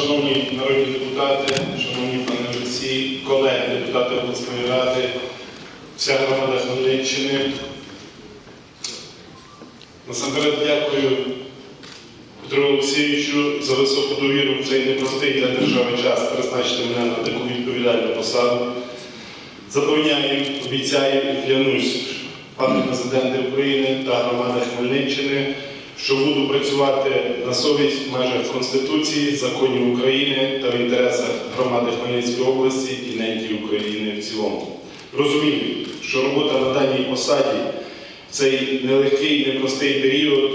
Шановні народні депутати, шановні пане Олексій, колеги депутати обласної ради, вся громада Хмельниччини. Насамперед дякую Петру Олексійовичу за високу довіру в цей непростий для держави час призначити мене на таку відповідальну посаду. Запевняю, обіцяю і клянусь, пане президенте України та громади Хмельниччини, що буду працювати на совість в межах Конституції, законів України та в інтересах громади Хмельницької області і неньки України в цілому. Розумію, що робота на даній посаді в цей нелегкий, непростий період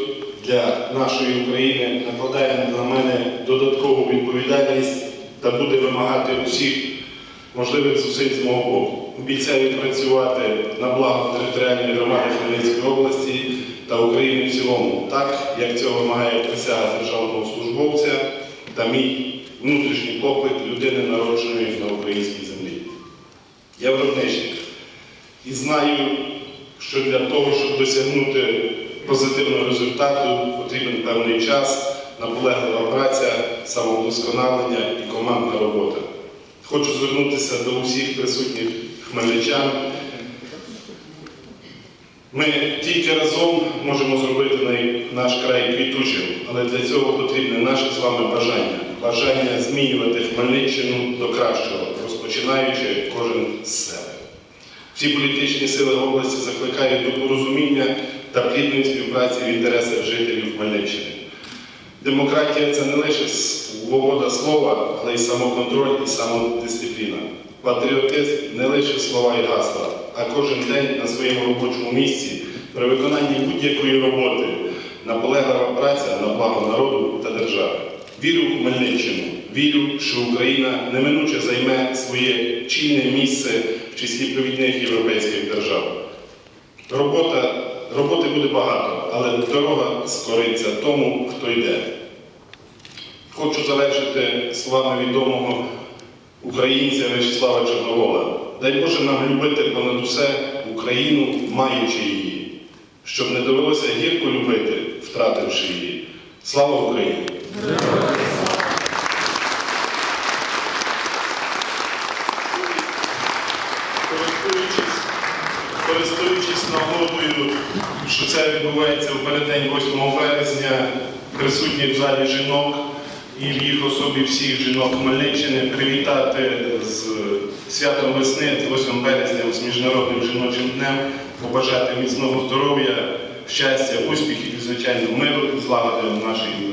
для нашої України накладає на мене додаткову відповідальність та буде вимагати усіх можливих зусиль з мого боку. Обіцяю працювати на благо територіальної громади Хмельницької області та України в цілому, так як цього вимагає присяга державного службовця та мій внутрішній поклик людини, народженої на українській землі. Я виробничник і знаю, що для того, щоб досягнути позитивного результату, потрібен певний час, наполеглива праця, самовдосконалення і командна робота. Хочу звернутися до усіх присутніх хмельничан. Ми тільки разом можемо зробити наш край квітучим, але для цього потрібне наше з вами бажання. Бажання змінювати Хмельниччину до кращого, розпочинаючи кожен з себе. Всі політичні сили області закликають до порозуміння та плідної співпраці в інтересах жителів Хмельниччини. Демократія це не лише свобода слова, але й самоконтроль і самодисципліна. Патріотизм не лише слова і гасла, а кожен день на своєму робочому місці при виконанні будь-якої роботи наполеглива праця на благо народу та держави. Вірю в Хмельниччину, вірю, що Україна неминуче займе своє чинне місце в числі провідних європейських держав. Робота, роботи буде багато, але дорога скориться тому, хто йде. Хочу завершити словами відомого українця Вячеслава Чорновола. Дай Боже нам любити понад усе Україну, маючи її, щоб не довелося гірко любити, втративши її. Слава Україні! Користуючись нагодою, що це відбувається в переддень 8 березня, присутніх в залі жінок і в їх особі всіх жінок Хмельниччини. Привітати з святом весни, 8 березня, з Міжнародним жіночим днем, побажати міцного здоров'я, щастя, успіхів і, звичайно, миру і злагоди в нашій